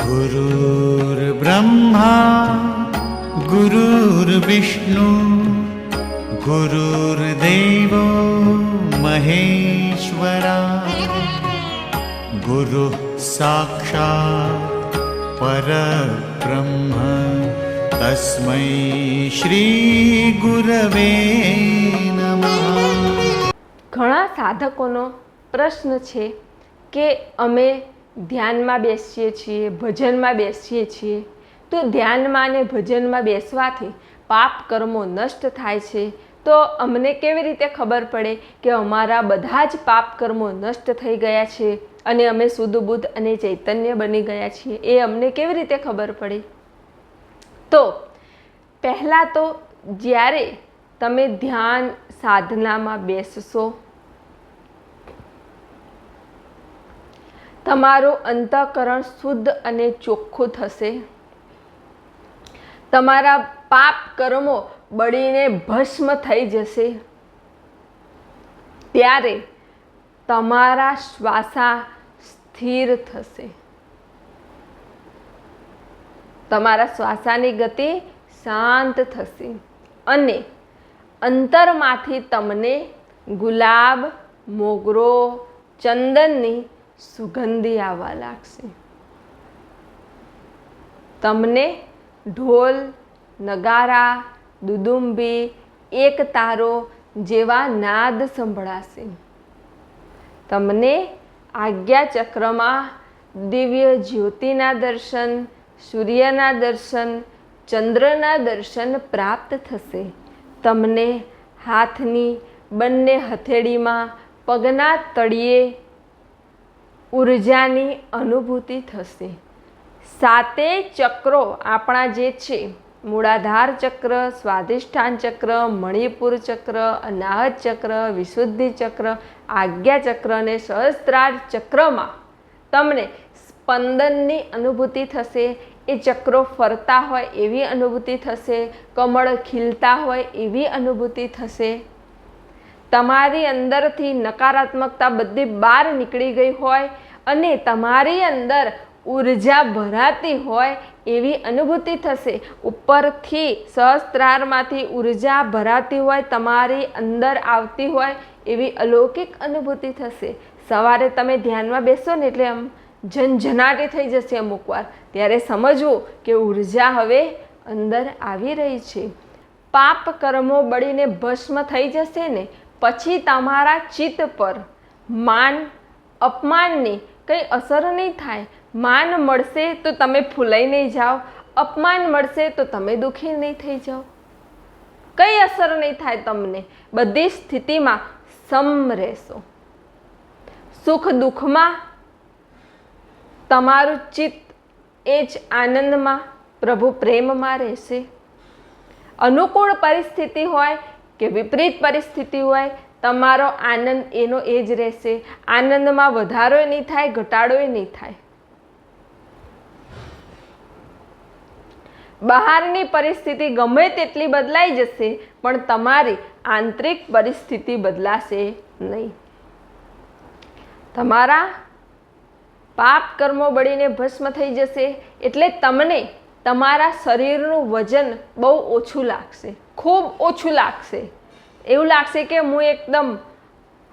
गुरुर्ब्रह्मा गुरुर्विष्णु गुरुर्देवो महेश्वरा गुरुः साक्षात् परब्रह्म तस्मै श्रीगुरवे नमः ઘણા સાધકોનો પ્રશ્ન છે કે અમે ધ્યાનમાં બેસીએ છીએ, ભજનમાં બેસીએ છીએ, તો ધ્યાનમાં અને ભજનમાં બેસવાથી પાપ કર્મો નષ્ટ થાય છે. તો અમને કેવી રીતે ખબર પડે કે અમારા બધા જ પાપ કર્મો નષ્ટ થઈ ગયા છે અને અમે શુદ્ધ, બુદ્ધ અને ચૈતન્ય બની ગયા છીએ? એ અમને કેવી રીતે ખબર પડે? તો પહેલાં તો જ્યારે તમે ધ્યાન સાધનામાં બેસશો તમારું અંતઃકરણ શુદ્ધ અને ચોખ્ખું થશે. તમારા પાપ કર્મો બળીને ભસ્મ થઈ જશે. ત્યારે તમારા શ્વાસા સ્થિર થશે. તમારા શ્વાસાની ગતિ શાંત થશે અને અંતરમાંથી તમને ગુલાબ, મોગરો, ચંદનની સુગંધી આવવા લાગશે. તમને ઢોલ, નગારા, દુદુંબી, એક તારો જેવા નાદ સંભળાશે. તમને આજ્ઞા ચક્રમાં દિવ્ય જ્યોતિના દર્શન, સૂર્યના દર્શન, ચંદ્રના દર્શન પ્રાપ્ત થશે. તમને હાથની બંને હથેળીમાં પગના તળિયે ઉર્જાની અનુભૂતિ થશે. સાતે ચક્રો આપણા જે છે, મૂળાધાર ચક્ર, સ્વાધિષ્ઠાન ચક્ર, મણિપુર ચક્ર, અનાહત ચક્ર, વિશુદ્ધિ ચક્ર, આજ્ઞા ચક્ર અને સહસ્ત્રાર ચક્રમાં તમને સ્પંદનની અનુભૂતિ થશે. એ ચક્રો ફરતા હોય એવી અનુભૂતિ થશે, કમળ ખીલતા હોય એવી અનુભૂતિ થશે. તમારી અંદરથી નકારાત્મકતા બધી બહાર નીકળી ગઈ હોય અને તમારી અંદર ઊર્જા ભરાતી હોય એવી અનુભૂતિ થશે. ઉપરથી સહસ્ત્રારમાંથી ઊર્જા ભરાતી હોય, તમારી અંદર આવતી હોય એવી અલૌકિક અનુભૂતિ થશે. સવારે તમે ધ્યાનમાં બેસો ને એટલે આમ ઝનઝનાટી થઈ જશે અમુક વાર. ત્યારે સમજવું કે ઊર્જા હવે અંદર આવી રહી છે. પાપ કર્મો બળીને ભસ્મ થઈ જશે ને, પછી તમારા ચિત્ત પર માન, અપમાનની કંઈ અસર નહીં થાય. માન મળશે તો તમે ફૂલાઈ નહીં જાઓ. અપમાન મળશે તો તમે દુઃખી નહીં થઈ જાઓ. કંઈ અસર નહીં થાય તમને. બધી સ્થિતિમાં સમ રહેશો. સુખ દુઃખમાં તમારું ચિત્ત એ જ આનંદમાં, પ્રભુ પ્રેમમાં રહેશે. અનુકૂળ પરિસ્થિતિ હોય કે વિપરીત પરિસ્થિતિ હોય તમારો આનંદ એનો એ જ રહેશે. આનંદમાં વધારો નહીં થાય, ઘટાડો નહીં થાય. બહારની પરિસ્થિતિ ગમે તેટલી બદલાઈ જશે, પણ તમારી આંતરિક પરિસ્થિતિ બદલાશે નહીં. તમારા પાપ કર્મો બળીને ભસ્મ થઈ જશે, એટલે તમને તમારા શરીરનું વજન બહુ ઓછું લાગશે, ખૂબ ઓછું લાગશે. એવું લાગશે કે હું એકદમ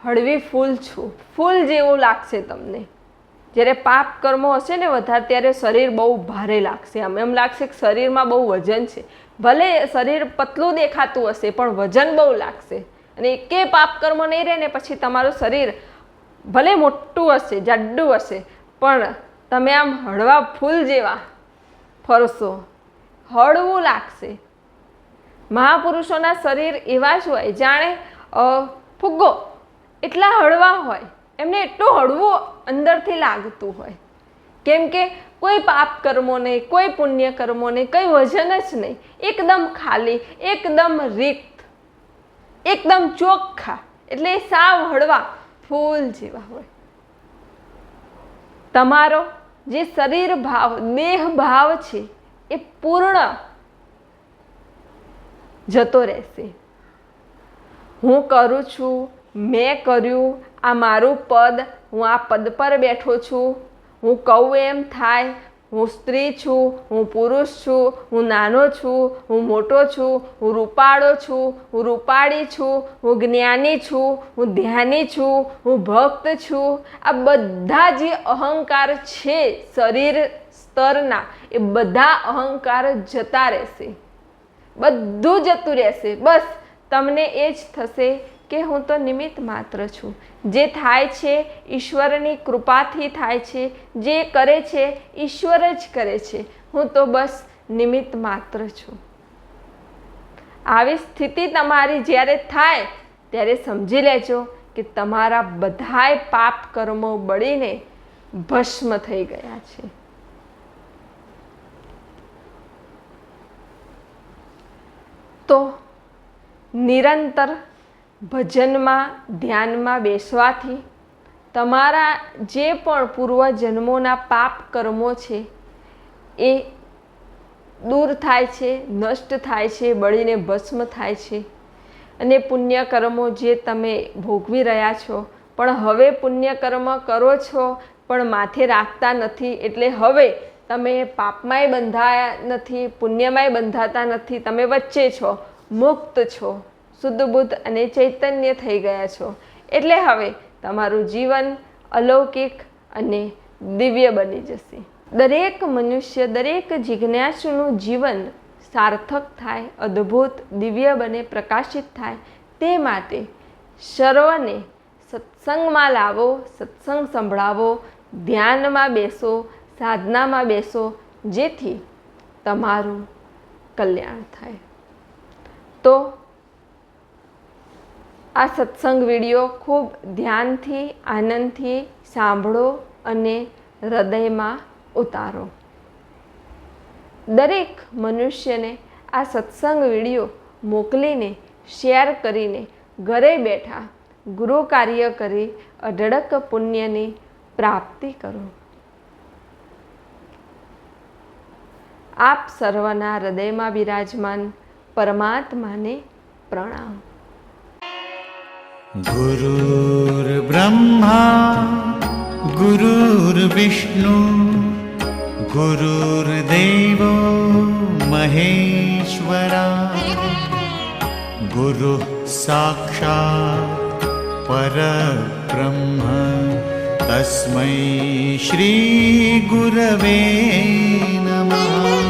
હળવી ફૂલ છું. ફૂલ જેવું લાગશે તમને. જ્યારે પાપ કર્મો હશે ને વધારે, ત્યારે શરીર બહુ ભારે લાગશે. આમ એમ લાગશે કે શરીરમાં બહુ વજન છે. ભલે શરીર પતલું દેખાતું હશે, પણ વજન બહુ લાગશે. અને એકે પાપ કર્મ નહીં રહે ને પછી તમારું શરીર ભલે મોટું હશે, જાડું હશે, પણ તમે આમ હળવા ફૂલ જેવા ફરશો. હળવું લાગશે. મહાપુરુષોના શરીર એવા જ હોય. જાણે ફુગ્ગો એટલા હળવા હોય, એમને એટલું હળવું અંદરથી લાગતું હોય. કેમ કે કોઈ પાપ કર્મો નહીં કોઈ પુણ્ય કર્મો નહીં કંઈ વજન જ નહીં. એકદમ ખાલી, એકદમ રિક્ત, એકદમ ચોખ્ખા, એટલે સાવ હળવા, ફૂલ જેવા હોય. તમારો જે શરીર ભાવ, દેહ ભાવ છે, એ પૂર્ણ જતો રહેશે. હું કરું છું, મેં કર્યું, આ મારું પદ, હું આ પદ પર બેઠો છું. હું કહું એમ થાય, હું સ્ત્રી છું, હું પુરુષ છું, હું નાનો છું, હું મોટો છું, હું રૂપાળો છું, હું રૂપાળી છું, હું જ્ઞાની છું, હું ધ્યાની છું, હું ભક્ત છું. આ બધા જે અહંકાર છે, શરીર સ્તરના, એ બધા અહંકાર જતા રહેશે. બધું જતું રહેશે. બસ, તમને એ જ થશે કે હું તો નિમિત્ત માત્ર છું. જે થાય છે, ઈશ્વરની કૃપાથી થાય છે, જે કરે છે, ઈશ્વર જ કરે છે. હું તો બસ નિમિત્ત માત્ર છું. આવી સ્થિતિ તમારી જ્યારે થાય, ત્યારે સમજી લેજો કે તમારા બધાય પાપ કર્મો બળીને ભસ્મ થઈ ગયા છે તો નિરંતર ભજનમાં, ધ્યાનમાં બેસવાથી તમારા જે પણ પૂર્વજન્મોના પાપ કર્મો છે, એ દૂર થાય છે, નષ્ટ થાય છે, બળીને ભસ્મ થાય છે. અને પુણ્ય કર્મો જે તમે ભોગવી રહ્યા છો, પણ હવે પુણ્ય કર્મ કરો છો, પણ માથે રાખતા નથી, એટલે હવે તમે પાપમાંય બંધાયા નથી, પુણ્યમાંય બંધાતા નથી, તમે વચ્ચે છો. મુક્ત છો, શુદ્ધ બુદ્ધ અને ચૈતન્ય થઈ ગયા છો. એટલે હવે તમારું જીવન અલૌકિક અને દિવ્ય બની જશે. દરેક મનુષ્ય, દરેક જિજ્ઞાસુનું જીવન સાર્થક થાય, અદ્ભુત, દિવ્ય બને, પ્રકાશિત થાય તે માટે સર્વને સત્સંગમાં લાવો, સત્સંગ સંભળાવો, ધ્યાનમાં બેસો, સાધનામાં બેસો, જેથી તમારું કલ્યાણ થાય. તો આ સત્સંગ વીડિયો ખૂબ ધ્યાનથી, આનંદથી સાંભળો અને હૃદયમાં ઉતારો. દરેક મનુષ્યને આ સત્સંગ વીડિયો મોકલીને, શેર કરીને ઘરે બેઠા ગુરુ કાર્ય કરી અઢળક પુણ્યની પ્રાપ્તિ કરો. આપ સર્વના હૃદયમાં બિરાજમાન परमात्माने प्रणा। गुरुर्ब्रह्मा गुरुर्विष्णु गुरुर्देवो महेश्वरा। गुरुः साक्षात् परब्रह्म तस्मै श्रीगुरवे नमः।